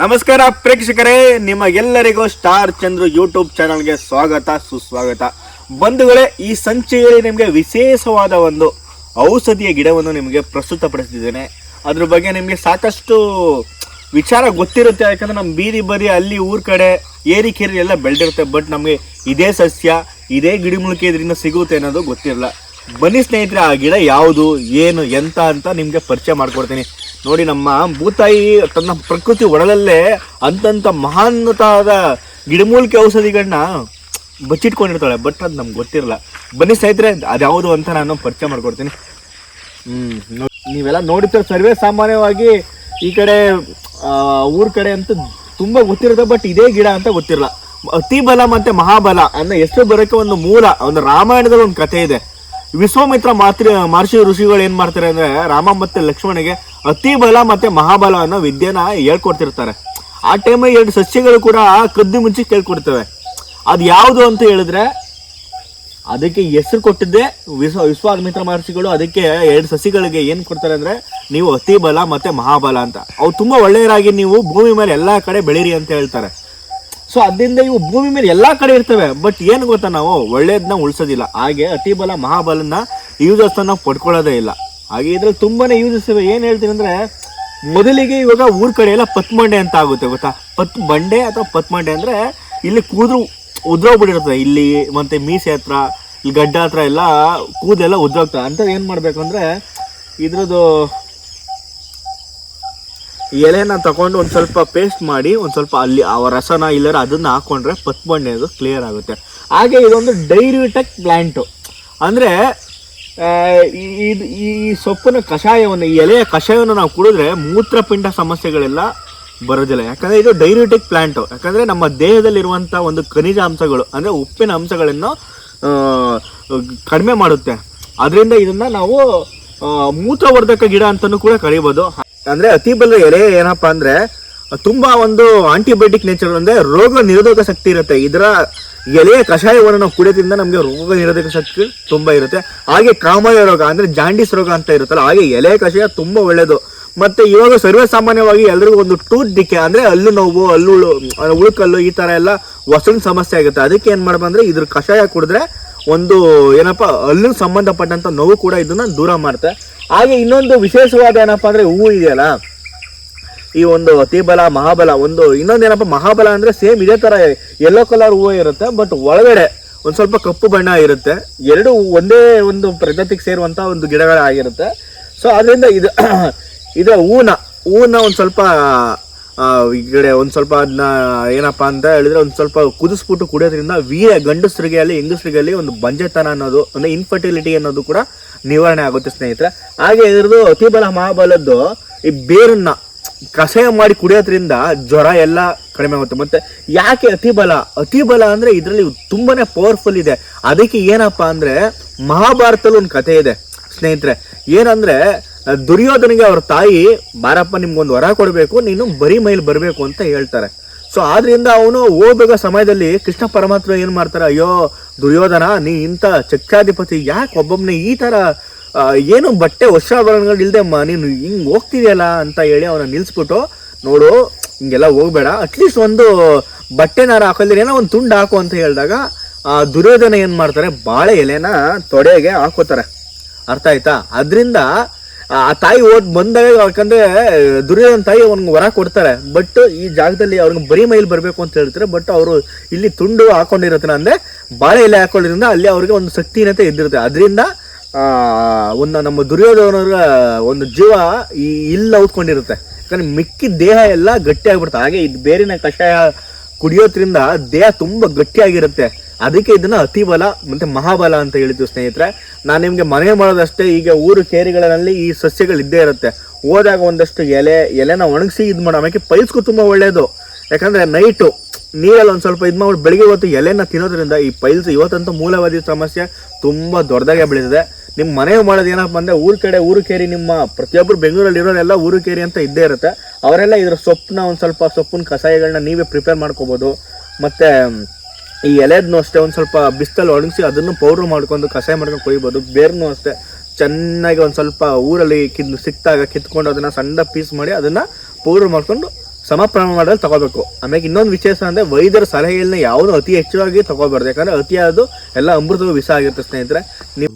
ನಮಸ್ಕಾರ ಪ್ರೇಕ್ಷಕರೇ, ನಿಮಗೆಲ್ಲರಿಗೂ star Chandru YouTube ಚಾನಲ್ಗೆ ಸ್ವಾಗತ, ಸುಸ್ವಾಗತ. ಬಂಧುಗಳೇ, ಈ ಸಂಚಿಕೆಯಲ್ಲಿ ನಿಮಗೆ ವಿಶೇಷವಾದ ಒಂದು ಔಷಧಿಯ ಗಿಡವನ್ನು ನಿಮಗೆ ಪ್ರಸ್ತುತಪಡಿಸ್ತಿದ್ದೇನೆ. ಅದ್ರ ಬಗ್ಗೆ ನಿಮಗೆ ಸಾಕಷ್ಟು ವಿಚಾರ ಗೊತ್ತಿರುತ್ತೆ, ಯಾಕಂದ್ರೆ ನಮ್ಮ ಬೀದಿ ಬರಿ ಅಲ್ಲಿ ಊರ ಕಡೆ ಏರಿ ಎಲ್ಲ ಬೆಳೆದಿರುತ್ತೆ, ಬಟ್ ನಮಗೆ ಇದೇ ಸಸ್ಯ, ಇದೇ ಗಿಡಮೂಲಿಕೆ ಇದರಿಂದ ಸಿಗುತ್ತೆ ಅನ್ನೋದು ಗೊತ್ತಿರಲ್ಲ. ಬನ್ನಿ ಸ್ನೇಹಿತರೆ, ಆ ಗಿಡ ಯಾವುದು, ಏನು, ಎಂತ ಅಂತ ನಿಮಗೆ ಪರಿಚಯ ಮಾಡ್ಕೊಡ್ತೀನಿ. ನೋಡಿ ನಮ್ಮ ಭೂತಾಯಿ ತನ್ನ ಪ್ರಕೃತಿ ಒಡಲಲ್ಲೇ ಅಂತಂತ ಮಹಾನ್ನತಾದ ಗಿಡಮೂಲಿಕೆ ಔಷಧಿಗಳನ್ನ ಬಚ್ಚಿಟ್ಕೊಂಡಿರ್ತಾಳೆ ಬಟ್ ಅದು ನಮ್ಗೆ ಗೊತ್ತಿರಲ್ಲ. ಬನ್ನಿ ಸ್ನೇಹಿತರೆ, ಅದ್ಯಾವುದು ಅಂತ ನಾನು ಪರಿಚಯ ಮಾಡ್ಕೊಡ್ತೀನಿ. ಹ್ಞೂ ನೀವೆಲ್ಲ ನೋಡಿರ್ತಾರೆ, ಸರ್ವೇ ಸಾಮಾನ್ಯವಾಗಿ ಈ ಕಡೆ ಊರ ಕಡೆ ಅಂತ ತುಂಬ ಗೊತ್ತಿರುತ್ತೆ ಬಟ್ ಇದೇ ಗಿಡ ಅಂತ ಗೊತ್ತಿರಲ್ಲ. ಅತಿ ಬಲ ಮತ್ತೆ ಮಹಾಬಲ ಅನ್ನೋ ಹೆಸರು ಬರೋಕೆ ಒಂದು ಮೂಲ, ಒಂದು ರಾಮಾಯಣದಲ್ಲಿ ಒಂದು ಕಥೆ ಇದೆ. ವಿಶ್ವಾಮಿತ್ರ ಮಾತೃ ಮಹರ್ಷಿ ಋಷಿಗಳು ಏನು ಮಾಡ್ತಾರೆ ಅಂದ್ರೆ ರಾಮ ಮತ್ತೆ ಲಕ್ಷ್ಮಣಿಗೆ ಅತಿ ಬಲ ಮತ್ತೆ ಮಹಾಬಲ ಅನ್ನೋ ವಿದ್ಯೆನ ಹೇಳ್ಕೊಡ್ತಿರ್ತಾರೆ. ಆ ಟೈಮಲ್ಲಿ ಎರಡು ಸಸ್ಯಗಳು ಕೂಡ ಕದ್ದು ಮುಂಚೆ ಕೇಳ್ಕೊಡ್ತವೆ. ಅದು ಯಾವುದು ಅಂತ ಹೇಳಿದ್ರೆ, ಅದಕ್ಕೆ ಹೆಸರು ಕೊಟ್ಟಿದ್ದೆ ವಿಶ್ವ ವಿಶ್ವಾಮಿತ್ರ ಮಹರ್ಷಿಗಳು, ಅದಕ್ಕೆ ಎರಡು ಸಸಿಗಳಿಗೆ ಏನು ಕೊಡ್ತಾರೆ ಅಂದ್ರೆ, ನೀವು ಅತಿ ಬಲ ಮತ್ತೆ ಮಹಾಬಲ ಅಂತ. ಅವು ತುಂಬಾ ಒಳ್ಳೆಯರಾಗಿ ನೀವು ಭೂಮಿ ಮೇಲೆ ಎಲ್ಲಾ ಕಡೆ ಬೆಳೀರಿ ಅಂತ ಹೇಳ್ತಾರೆ. ಸೊ ಅದರಿಂದ ಇವು ಭೂಮಿ ಮೇಲೆ ಎಲ್ಲಾ ಕಡೆ ಇರ್ತವೆ. ಬಟ್ ಏನು ಗೊತ್ತಾ ನಾವು? ಒಳ್ಳೆಯದನ್ನ ಉಳಿಸೋದಿಲ್ಲ. ಹಾಗೆ ಅತಿ ಬಲ ಮಹಾಬಲನ ಯೂಸಸ್ ನಾವು ಪಡ್ಕೊಳ್ಳೋದೇ ಇಲ್ಲ. ಹಾಗೆ ಇದ್ರಲ್ಲಿ ತುಂಬಾನೇ ಯೂಸಸ್ ಇವೆ. ಏನು ಹೇಳ್ತೀನಿ ಅಂದ್ರೆ, ಮೊದಲಿಗೆ ಇವಾಗ ಊರ್ ಕಡೆ ಎಲ್ಲ ಪತ್ಮಂಡೆ ಅಂತ ಆಗುತ್ತೆ ಗೊತ್ತಾ? ಪತ್ ಬಂಡೆ ಅಥವಾ ಪತ್ಮಂಡೆ ಅಂದ್ರೆ ಇಲ್ಲಿ ಕೂದಲು ಉದ್ರೋಗ್ಬಿಟ್ಟಿರ್ತದೆ ಇಲ್ಲಿ ಮತ್ತೆ ಮೀಸೆ ಹತ್ರ, ಇಲ್ಲಿ ಗಡ್ಡ ಹತ್ರ ಎಲ್ಲ ಕೂದೆಲ್ಲ ಉದ್ರೋಗ್ತದೆ ಅಂತ ಏನ್ ಮಾಡ್ಬೇಕು ಅಂದ್ರೆ, ಇದ್ರದ್ದು ಎಲೆನ ತಗೊಂಡು ಒಂದು ಸ್ವಲ್ಪ ಪೇಸ್ಟ್ ಮಾಡಿ, ಒಂದು ಸ್ವಲ್ಪ ಅಲ್ಲಿ ಆ ರಸನ ಇಲ್ಲರ ಅದನ್ನ ಹಾಕೊಂಡ್ರೆ ಪತ್ಮಂಡೆ ಅದು ಕ್ಲಿಯರ್ ಆಗುತ್ತೆ. ಹಾಗೆ ಇದೊಂದು ಡೈರಿಟೆಕ್ ಪ್ಲ್ಯಾಂಟು ಅಂದರೆ ಈ ಈ ಸೊಪ್ಪಿನ ಕಷಾಯವನ್ನು, ಈ ಎಲೆಯ ಕಷಾಯವನ್ನು ನಾವು ಕುಡಿದ್ರೆ ಮೂತ್ರಪಿಂಡ ಸಮಸ್ಯೆಗಳೆಲ್ಲ ಬರೋದಿಲ್ಲ. ಯಾಕಂದ್ರೆ ಇದು ಡೈರಿಟಿಕ್ ಪ್ಲಾಂಟು. ಯಾಕಂದ್ರೆ ನಮ್ಮ ದೇಹದಲ್ಲಿರುವಂಥ ಒಂದು ಖನಿಜ ಅಂಶಗಳು, ಅಂದರೆ ಉಪ್ಪಿನ ಅಂಶಗಳನ್ನು ಕಡಿಮೆ ಮಾಡುತ್ತೆ. ಅದರಿಂದ ಇದನ್ನು ನಾವು ಮೂತ್ರವರ್ಧಕ ಗಿಡ ಅಂತಲೂ ಕೂಡ ಕರಿಬೋದು. ಅಂದರೆ ಅತಿ ಬಲ ಎಲೆ ಏನಪ್ಪ ಅಂದರೆ ತುಂಬ ಒಂದು ಆಂಟಿಬಯೋಟಿಕ್ ನೇಚರ್ ಅಂದರೆ ರೋಗ ನಿರೋಧಕ ಶಕ್ತಿ ಇರುತ್ತೆ. ಇದರ ಎಲೆಯ ಕಷಾಯವನ್ನು ನಾವು ಕುಡಿಯೋದ್ರಿಂದ ನಮಗೆ ರೋಗ ನಿರೋಧಕ ಶಕ್ತಿ ತುಂಬ ಇರುತ್ತೆ. ಹಾಗೆ ಕಾಮಯ ರೋಗ ಅಂದರೆ ಜಾಂಡಿಸ್ ರೋಗ ಅಂತ ಇರುತ್ತಲ್ಲ, ಹಾಗೆ ಎಲೆ ಕಷಾಯ ತುಂಬ ಒಳ್ಳೆಯದು ಮತ್ತು ಇವಾಗ ಸರ್ವೇ ಸಾಮಾನ್ಯವಾಗಿ ಎಲ್ರಿಗೂ ಒಂದು ಟೂತ್ ಡಿಕೆ ಅಂದರೆ ಅಲ್ಲು ನೋವು ಅಲ್ಲು ಉಳು ಉಳುಕಲ್ಲು ಈ ಥರ ಎಲ್ಲ ವಸನ್ ಸಮಸ್ಯೆ ಆಗುತ್ತೆ. ಅದಕ್ಕೆ ಏನು ಮಾಡ್ಬಂದ್ರೆ ಇದ್ರ ಕಷಾಯ ಕುಡಿದ್ರೆ ಒಂದು ಏನಪ್ಪ, ಹಲ್ಲಿನ ಸಂಬಂಧಪಟ್ಟಂಥ ನೋವು ಕೂಡ ಇದನ್ನು ದೂರ ಮಾಡುತ್ತೆ ಹಾಗೆ ಇನ್ನೊಂದು ವಿಶೇಷವಾದ ಏನಪ್ಪ ಅಂದರೆ ಹೂವು ಇದೆಯಲ್ಲ ಈ ಒಂದು ಅತಿಬಲ, ಮಹಾಬಲ, ಒಂದು ಇನ್ನೊಂದೇನಪ್ಪ ಮಹಾಬಲ ಅಂದ್ರೆ ಸೇಮ್ ಇದೇ ತರ ಯೆಲ್ಲೋ ಕಲರ್ ಹೂವು ಇರುತ್ತೆ, ಬಟ್ ಒಳಗಡೆ ಒಂದು ಸ್ವಲ್ಪ ಕಪ್ಪು ಬಣ್ಣ ಇರುತ್ತೆ. ಎರಡು ಒಂದೇ ಒಂದು ಪ್ರಗತಿಗೆ ಸೇರುವಂತ ಒಂದು ಗಿಡಗಳಾಗಿರುತ್ತೆ ಸೊ ಅದರಿಂದ ಇದು ಇದೆ ಹೂನ ಹೂನ ಒಂದು ಸ್ವಲ್ಪ ಈ ಕಡೆ ಒಂದು ಸ್ವಲ್ಪ ಅದನ್ನ ಏನಪ್ಪಾ ಅಂತ ಹೇಳಿದ್ರೆ ಒಂದು ಸ್ವಲ್ಪ ಕುದಿಸ್ಬಿಟ್ಟು ಕುಡಿಯೋದ್ರಿಂದ ವೀರ ಗಂಡಸರಿಗೆ ಅಲ್ಲಿ ಹೆಂಗಸರಿಗೆ ಅಲ್ಲಿ ಒಂದು ಬಂಜೆತನ ಅನ್ನೋದು, ಅಂದ್ರೆ ಇನ್ಫರ್ಟಿಲಿಟಿ ಅನ್ನೋದು ಕೂಡ ನಿವಾರಣೆ ಆಗುತ್ತೆ ಸ್ನೇಹಿತರೆ. ಹಾಗೆ ಇದ್ರದ್ದು ಅತಿಬಲ, ಮಹಾಬಲದ್ದು ಈ ಬೇರನ್ನ ಕಷಾಯ ಮಾಡಿ ಕುಡಿಯೋದ್ರಿಂದ ಜ್ವರ ಎಲ್ಲ ಕಡಿಮೆ ಆಗುತ್ತೆ. ಮತ್ತೆ ಯಾಕೆ ಅತಿ ಬಲ? ಅತಿ ಬಲ ಅಂದ್ರೆ ಇದರಲ್ಲಿ ತುಂಬಾನೇ ಪವರ್ಫುಲ್ ಇದೆ. ಅದಕ್ಕೆ ಏನಪ್ಪಾ ಅಂದ್ರೆ ಮಹಾಭಾರತದಲ್ಲಿ ಒಂದು ಕಥೆ ಇದೆ. ಸ್ನೇಹಿತರೆ, ಏನಂದ್ರೆ ದುರ್ಯೋಧನಿಗೆ ಅವ್ರ ತಾಯಿ, ಬಾರಪ್ಪ, ನಿಮ್ಗೊಂದು ವರ ಕೊಡಬೇಕು, ನೀನು ಬರೀ ಮೈಲ್ ಬರಬೇಕು ಅಂತ ಹೇಳ್ತಾರೆ. ಸೊ ಆದ್ರಿಂದ ಅವನು ಹೋಗ್ಬೇಕ ಸಮಯದಲ್ಲಿ ಕೃಷ್ಣ ಪರಮಾತ್ಮ ಏನ್ ಮಾಡ್ತಾರೆ? ಅಯ್ಯೋ, ದುರ್ಯೋಧನ, ನೀ ಇಂಥ ಚಕ್ರಾಧಿಪತಿ, ಯಾಕೆ ಒಬ್ಬೊಬ್ನೇ ಈ ತರ ಏನು ಬಟ್ಟೆ ವಸ್ತ್ರಾಭರಣಗಳು ಇಲ್ಲದೆ ಅಮ್ಮ ನೀನು ಹಿಂಗ್ ಹೋಗ್ತಿದೆಯಲ್ಲ ಅಂತ ಹೇಳಿ ಅವನ ನಿಲ್ಲಿಸ್ಬಿಟ್ಟು ನೋಡು, ಹಿಂಗೆಲ್ಲ ಹೋಗ್ಬೇಡ. ಅಟ್ಲೀಸ್ಟ್ ಒಂದು ಬಟ್ಟೆನಾರ ಹಾಕೋದ್ರೆ ಏನೋ ಒಂದು ತುಂಡು ಹಾಕು ಅಂತ ಹೇಳಿದಾಗ, ಆ, ದುರ್ಯೋಧನ ಏನು ಮಾಡ್ತಾರೆ, ಬಾಳೆ ಎಲೆನ ತೊಡೆಗೆ ಹಾಕೋತಾರೆ. ಅರ್ಥ ಆಯ್ತಾ? ಅದರಿಂದ, ಆ ತಾಯಿ ಓದ್ ಬಂದಾಗ ಯಾಕಂದ್ರೆ, ದುರ್ಯೋಧನ ತಾಯಿ ಅವ್ನಿಗೆ ವರ ಕೊಡ್ತಾರೆ. ಬಟ್ ಈ ಜಾಗದಲ್ಲಿ ಅವ್ರಿಗೆ ಬರೀ ಮೈಲಿ ಬರಬೇಕು ಅಂತ ಹೇಳ್ತಾರೆ ಬಟ್ ಅವರು ಇಲ್ಲಿ ತುಂಡು ಹಾಕೊಂಡಿರತ್ತೆ ಅಂದ್ರೆ ಬಾಳೆ ಎಲೆ ಹಾಕೊಂಡಿರೋದ್ರಿಂದ ಅಲ್ಲಿ ಅವ್ರಿಗೆ ಒಂದು ಶಕ್ತಿನತೆ ಇದ್ದಿರುತ್ತೆ. ಅದರಿಂದ ಒಂದು ನಮ್ಮ ದುರ್ಯೋಧನರ ಒಂದು ಜೀವ ಈ ಇಲ್ಲ ಔತ್ಕೊಂಡಿರುತ್ತೆ ಯಾಕಂದ್ರೆ ಮಿಕ್ಕಿ ದೇಹ ಎಲ್ಲ ಗಟ್ಟಿ ಆಗ್ಬಿಡುತ್ತೆ. ಹಾಗೆ ಇದು ಬೇರಿನ ಕಷಾಯ ಕುಡಿಯೋದ್ರಿಂದ ದೇಹ ತುಂಬಾ ಗಟ್ಟಿಯಾಗಿರುತ್ತೆ ಅದಕ್ಕೆ ಇದನ್ನ ಅತಿ ಬಲ ಮತ್ತೆ ಮಹಾಬಲ ಅಂತ ಹೇಳಿದ್ದು ಸ್ನೇಹಿತರೆ. ನಾನು ನಿಮ್ಗೆ ಮನೆ ಮಾಡೋದಷ್ಟೇ, ಈಗ ಊರು ಕೇರಿಗಳಲ್ಲಿ ಈ ಸಸ್ಯಗಳು ಇದ್ದೇ ಇರುತ್ತೆ. ಹೋದಾಗ ಒಂದಷ್ಟು ಎಲೆ, ಎಲೆನ ಒಣಗಿಸಿ ಇದು ಮಾಡೋ. ಆಮೇಲೆ ಪೈಲ್ಸ್ಗೂ ತುಂಬಾ ಒಳ್ಳೆಯದು ಯಾಕಂದ್ರೆ ನೈಟು ನೀರಲ್ಲಿ ಒಂದು ಸ್ವಲ್ಪ ಇದು ಮಾಡಿ ಬೆಳಿಗ್ಗೆ ಹೊತ್ತು ಎಲೆನ ತಿನ್ನೋದ್ರಿಂದ ಈ ಪೈಲ್ಸ್ ಇವತ್ತಂತೂ ಮೂಲವಾದಿ ಸಮಸ್ಯೆ ತುಂಬಾ ದೊಡ್ಡದಾಗೆ ಬೆಳೆದಿದೆ. ನಿಮ್ ಮನೆ ಮಾಡೋದು ಏನಪ್ಪ ಅಂದ್ರೆ ಊರ್ ಕಡೆ ಊರು ಕೇರಿ ನಿಮ್ಮ ಪ್ರತಿಯೊಬ್ಬರು ಬೆಂಗಳೂರಲ್ಲಿ ಇರೋರೆಲ್ಲ ಊರು ಕೇರಿ ಅಂತ ಇದ್ದೇ ಇರುತ್ತೆ. ಅವರೆಲ್ಲ ಇದರ ಸೊಪ್ಪನ್ನ ಒಂದು ಸ್ವಲ್ಪ ಸೊಪ್ಪಿನ ಕಷಾಯಗಳನ್ನ ನೀವೇ ಪ್ರಿಪೇರ್ ಮಾಡ್ಕೋಬೋದು. ಮತ್ತೆ, ಈ ಎಲೆದ್ನು ಅಷ್ಟೇ, ಒಂದು ಸ್ವಲ್ಪ ಬಿಸ್ತಲ್ಲಿ ಒಣಗಿಸಿ ಅದನ್ನು ಪೌಡ್ರ್ ಮಾಡ್ಕೊಂಡು ಕಷಾಯ ಮಾಡ್ಕೊಂಡು ಕುಡಿಬೋದು. ಬೇರ್ನೂ ಅಷ್ಟೇ, ಚೆನ್ನಾಗಿ ಒಂದು ಸ್ವಲ್ಪ ಊರಲ್ಲಿ ಕಿದ್ ಸಿಕ್ತಾಗ ಕಿತ್ಕೊಂಡು ಅದನ್ನ ಸಣ್ಣ ಪೀಸ್ ಮಾಡಿ ಅದನ್ನ ಪೌಡ್ರ್ ಮಾಡ್ಕೊಂಡು ಸಮ ಪ್ರಮಾಣದಲ್ಲಿ ತಗೋಬೇಕು. ಆಮೇಲೆ ಇನ್ನೊಂದು ವಿಶೇಷ ಅಂದ್ರೆ ವೈದ್ಯರ ಸಲಹೆಗಳನ್ನ ಯಾವುದು ಅತಿ ಹೆಚ್ಚಾಗಿ ತಗೋಬಾರ್ದು. ಯಾಕಂದ್ರೆ ಅತಿಯಾದ ಎಲ್ಲ ಅಮೃತವು ವಿಷ ಆಗಿರುತ್ತೆ ಸ್ನೇಹಿತರೆ. ನೀವು